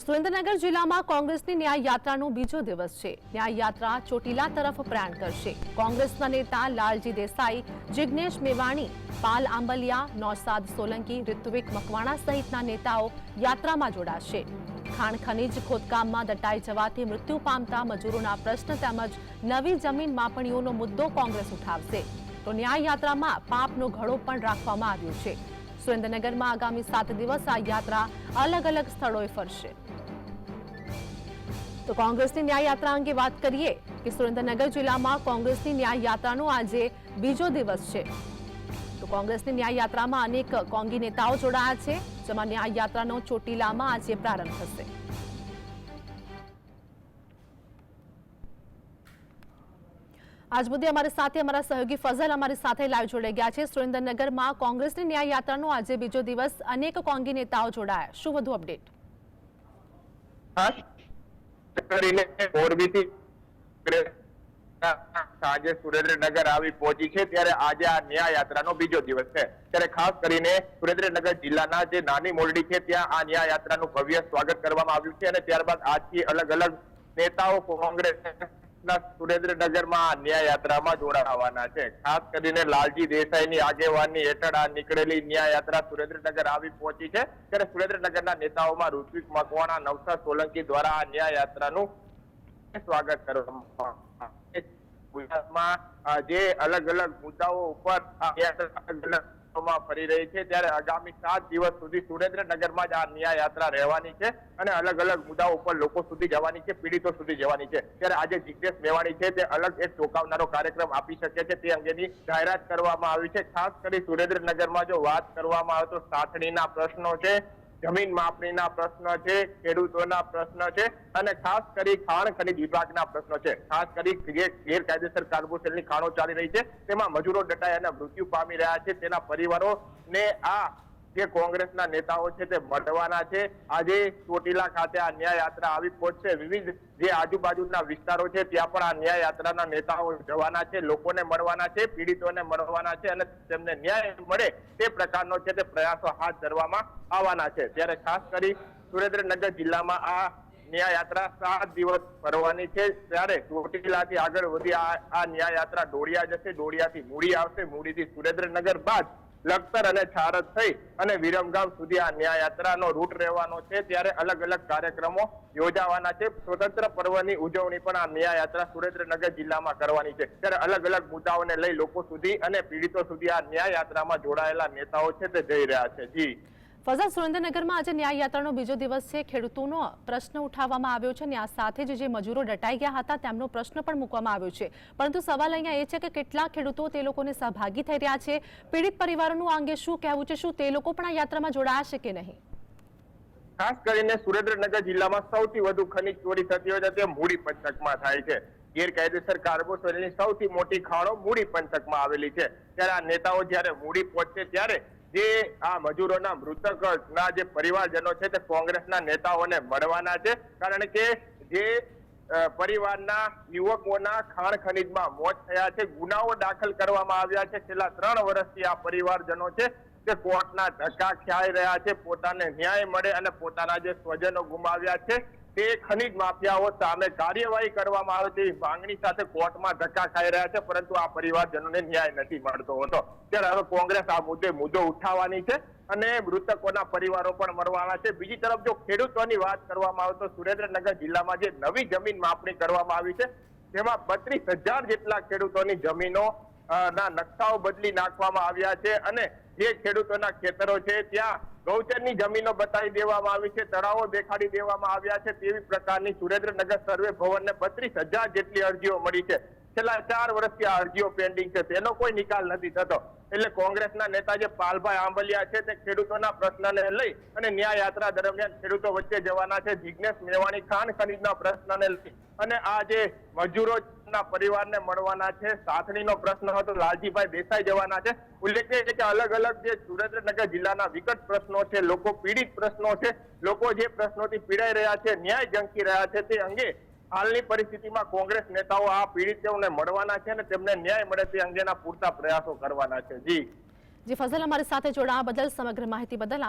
સુરેન્દ્રનગર જિલ્લામાં કોંગ્રેસની ન્યાય યાત્રાનો બીજો દિવસ છે. ન્યાય યાત્રા ચોટીલા તરફ પ્રયાણ કરશે. કોંગ્રેસના નેતા લાલજી દેસાઈ, જિગ્નેશ મેવાણી, પાલ આંબલિયા નૌસાદ સોલંકી, ઋત્વિક મકવાણા સહિતના નેતાઓ યાત્રામાં જોડાશે. ખાણ ખનીજ ખોદકામમાં દટાઈ જવાથી મૃત્યુ પામતા મજૂરોના પ્રશ્ન તેમજ નવી જમીન માપણીઓનો મુદ્દો કોંગ્રેસ ઉઠાવશે. તો ન્યાય યાત્રામાં પાપનો ઘડો પણ રાખવામાં આવ્યો છે. સુરેન્દ્રનગરમાં આગામી સાત દિવસ આ યાત્રા અલગ અલગ સ્થળોએ ફરશે. તો કોંગ્રેસની ન્યાય યાત્રા અંગે વાત કરીએ કે સુરેન્દ્રનગર જિલ્લામાં કોંગ્રેસની ન્યાય યાત્રાનો આજે બીજો દિવસ છે. તો કોંગ્રેસની ન્યાય યાત્રામાં અનેક કોંગી નેતાઓ જોડાયા છે, જેમાં ન્યાય યાત્રાનો ચોટીલામાં આજે પ્રારંભ થશે. આજ મુદ્દે અમારી સાથે અમારા સહયોગી ફઝલ અમારી સાથે લાઈવ જોડાઈ ગયા છે. સુરેન્દ્રનગરમાં કોંગ્રેસની ન્યાય યાત્રાનો આજે બીજો દિવસ અનેક કોંગી નેતાઓ જોડાયા. શું વધુ અપડેટ કરીને મોરબીથી સાંજે સુરેન્દ્રનગર આવી પહોંચી છે. ત્યારે આજે આ ન્યાય યાત્રાનો બીજો દિવસ છે. ત્યારે ખાસ કરીને સુરેન્દ્રનગર જિલ્લાના જે નાની મોરડી છે, ત્યાં આ ન્યાય યાત્રાનું ભવ્ય સ્વાગત કરવામાં આવ્યું છે અને ત્યારબાદ આજથી અલગ અલગ નેતાઓ કોંગ્રેસના સુરેન્દ્રનગરમાં આ ન્યાય યાત્રામાં જોડાવાના છે. ખાસ કરીને લાલજી દેસાઈની આગેવાની હેઠળ આ નીકળેલી ન્યાય યાત્રા સુરેન્દ્રનગર આવી પહોંચી છે. ત્યારે સુરેન્દ્રનગરના નેતાઓમાં ઋત્વિક મકવાણા નવસા સોલંકી દ્વારા આ ન્યાય યાત્રાનું સ્વાગત કરવામાં ગુજરાતમાં જે અલગ અલગ મુદ્દાઓ ઉપર અલગ અલગ માં ફરી રહી છે ત્યારે આગામી સાત દિવસ સુધી સુરેન્દ્રનગરમાં જ આ ન્યાય યાત્રા રહેવાની છે અને અલગ અલગ મુદ્દાઓ ઉપર લોકો સુધી જવાની છે, પીડિતો સુધી જવાની છે. ત્યારે આજે જિગ્નેશ મેવાણી છે તે અલગ એક ચોંકાવનારો કાર્યક્રમ આપી શકે છે તે અંગેની જાહેરાત કરવામાં આવી છે. ખાસ કરી સુરેન્દ્રનગરમાં જો વાત કરવામાં આવે તો સાથણીના પ્રશ્નો છે જમીન માપણીના પ્રશ્ન છે, ખેડૂતોના પ્રશ્ન છે અને ખાસ કરી ખાણ ખનીજ વિભાગના પ્રશ્નો છે. ખાસ કરી જે ગેરકાયદેસર કાર્બોસેલની ખાણો ચાલી રહી છે, તેમાં મજૂરો દટાઈ અને મૃત્યુ પામી રહ્યા છે. તેના પરિવારોને આ જે કોંગ્રેસના નેતાઓ છે તે મળવાના છે. આજે ચોટીલા ખાતે આ ન્યાય યાત્રા આવી પહોંચશે. વિવિધ જે આજુબાજુના વિસ્તારો છે, ત્યાં પણ આ ન્યાય યાત્રાના નેતાઓ જવાના છે, લોકોને મળવાના છે, પીડિતોને મળવાના છે અને તેમને ન્યાય મળે તે પ્રકારનો છે તે પ્રયાસો હાથ ધરવામાં આવવાના છે. ત્યારે ખાસ કરી સુરેન્દ્રનગર જિલ્લામાં આ ન્યાય યાત્રા સાત દિવસ ફરવાની છે. ત્યારે ચોટીલાથી આગળ વધી આ ન્યાય યાત્રા દોડિયા જશે. ડોળિયાથી મૂડી આવશે. મૂડીથી સુરેન્દ્રનગર બાદ લખતર અને છારદ થઈ અને વિરમગામ સુધી આ ન્યાય યાત્રાનો રૂટ રહેવાનો છે. ત્યારે અલગ અલગ કાર્યક્રમો યોજાવાના છે. સ્વતંત્ર પર્વની ઉજવણી પણ આ ન્યાય યાત્રા સુરેન્દ્રનગર જિલ્લામાં કરવાની છે. ત્યારે અલગ અલગ મુદ્દાઓને લઈ લોકો સુધી અને પીડિતો સુધી આ ન્યાય યાત્રામાં જોડાયેલા નેતાઓ છે તે જઈ રહ્યા છે. જી. ફઝલ સુરેન્દ્રનગરમાં આજે ન્યાય યાત્રાનો બીજો દિવસ છે. ખેડૂતોનો પ્રશ્ન ઉઠાવવામાં આવ્યો છે અને આ સાથે જ જે મજૂરો દટાઈ ગયા હતા તેમનો પ્રશ્ન પણ મૂકવામાં આવ્યો છે. પરંતુ સવાલ અહીંયા એ છે કે કેટલા ખેડૂતો તે લોકોને સહભાગી થઈ રહ્યા છે? પીડિત પરિવારોનું આ અંગે શું કહેવું છે? શું તે લોકો પણ આ યાત્રામાં જોડાશે કે નહીં? ખાસ કરીને સુરેન્દ્રનગર જિલ્લામાં સૌથી વધુ ખનીજ ચોરી થતી હોય તે મૂડી પંથકમાં થાય છે. ગેરકાયદેસર કાર્બોસોલની સૌથી મોટી ખાણો મૂડી પંથકમાં આવેલી છે. ત્યારે આ નેતાઓ જ્યારે મૂડી પહોંચશે ત્યારે જે આ મજૂરોના મૃતકના જે પરિવારજનો છે તે કોંગ્રેસના નેતાઓને મળવાના છે. કારણ કે જે પરિવારના યુવકોના ખાણ ખનીજમાં મોત થયા છે, ગુનાઓ દાખલ કરવામાં આવ્યા છે. છેલ્લા ત્રણ વર્ષથી આ પરિવારજનો છે તે કોર્ટના ધક્કા ખ્યાઈ રહ્યા છે, પોતાને ન્યાય મળે અને પોતાના જે સ્વજનો ગુમાવ્યા છે. તે ખનીજ માફિયાઓ સામે કાર્યવાહી કરવામાં આવે તેવી માંગણી સાથે કોર્ટમાં ધક્કા ખાઈ રહ્યા છે, પરંતુ આ પરિવારજનોને ન્યાય નથી મળતો હોતો. ત્યારે હવે કોંગ્રેસ આ મુદ્દે મુદ્દો ઉઠાવવાની છે અને મૃતકોના પરિવારો પણ મળવાના છે. બીજી તરફ જો ખેડૂતોની વાત કરવામાં આવે તો સુરેન્દ્રનગર જિલ્લામાં જે નવી જમીન માપણી કરવામાં આવી છે, તેમાં બત્રીસ હજાર જેટલા ખેડૂતોની જમીનો ના નકશાઓ બદલી નાખવામાં આવ્યા છે અને જે ખેડૂતોના ખેતરો છે, ત્યાં ગૌચરની જમીનો બતાવી દેવામાં આવી છે, તળાવો દેખાડી દેવામાં આવ્યા છે, તેવી પ્રકારની સુરેન્દ્રનગર સર્વે ભવનને બત્રીસ જેટલી અરજીઓ મળી છે. છેલ્લા ચાર વર્ષથી આ અરજીઓ પેન્ડિંગ છે. તેનો કોઈ નિકાલ નથી થતો. એટલે કોંગ્રેસના નેતા જે પાલભાઈ આંબલિયા છે તે ખેડૂતોના પ્રશ્નને લઈ અને ન્યાય યાત્રા દરમિયાન ખેડૂતો વચ્ચે જવાના છે. જિજ્ઞેશ મેવાણી ખાન ખનીજના પ્રશ્નને લઈ અને આ જે મજૂરોના પરિવારને મળવાના છે. સાથણીનો પ્રશ્ન હતો. લાલજીભાઈ દેસાઈ જવાના છે. ઉલ્લેખનીય છે કે અલગ અલગ જે સુરેન્દ્રનગર જિલ્લાના વિકટ પ્રશ્નો છે, લોકો પીડિત પ્રશ્નો છે. લોકો જે પ્રશ્નોથી પીડાઈ રહ્યા છે, ન્યાય ઝંકી રહ્યા છે તે અંગે હાલની પરિસ્થિતિમાં કોંગ્રેસ નેતાઓ આ પીડિતોને મળવાના છે અને તેમને ન્યાય મળે તે અંગેના પૂરતા પ્રયાસો કરવાના છે. જી. જી, ફઝલ, અમારી સાથે જોડાવા બદલ સમગ્ર માહિતી બદલ